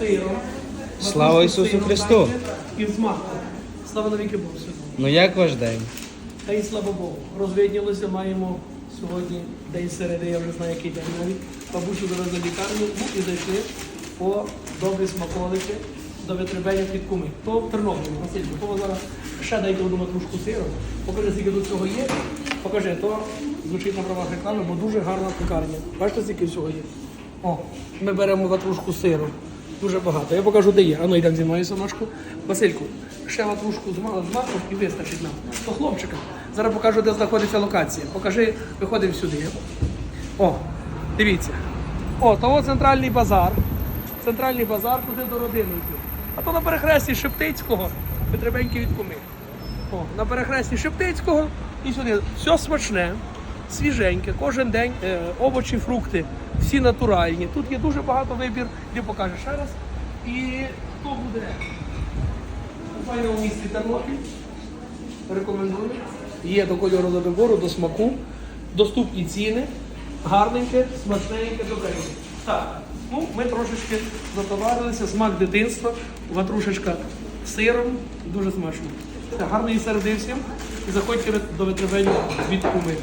сиром. Слава Ісусу Христу! І з маком. Слава навіки Богу. сьогодні. Ну як ваш день? Та й слава Богу. Розвиднілося, маємо сьогодні день середи, я вже знаю, який день навіть. Бабусю зараз за лікарню ну, і зайшли по добрі смаколики до витребення під куми. То в Тернополі, Василько, то зараз ще дайте одну матрушку сиру. Покажи, скільки тут цього є. Покажи, то звучить на правах реклами, бо дуже гарна пекарня. Бачите, скільки всього є? О, ми беремо ватрушку сиру. Дуже багато. Я покажу, де є. А ну йдемо зі мною соночку. Васильку, ще ватрушку з з маком і вистачить нам. То хлопчика. Зараз покажу, де знаходиться локація. Покажи, виходимо сюди. О, дивіться. О, то от центральний базар. Центральний базар, туди до родини йти. А то на перехресті Шептицького, Петребеньки від куми. О, на перехресті Шептицького і сюди. Все смачне, свіженьке, кожен день е, овочі, фрукти, всі натуральні. Тут є дуже багато вибір, де покаже ще раз. І хто буде у файному місті Тернопіль, рекомендую. Є до кольору до вибору, до смаку, доступні ціни, гарненьке, смачненьке, добреньке. Так, ну ми трошечки затоварилися, смак дитинства, ватрушечка сиром, дуже смачно. Гарної середи і заходьте до витривання від куми.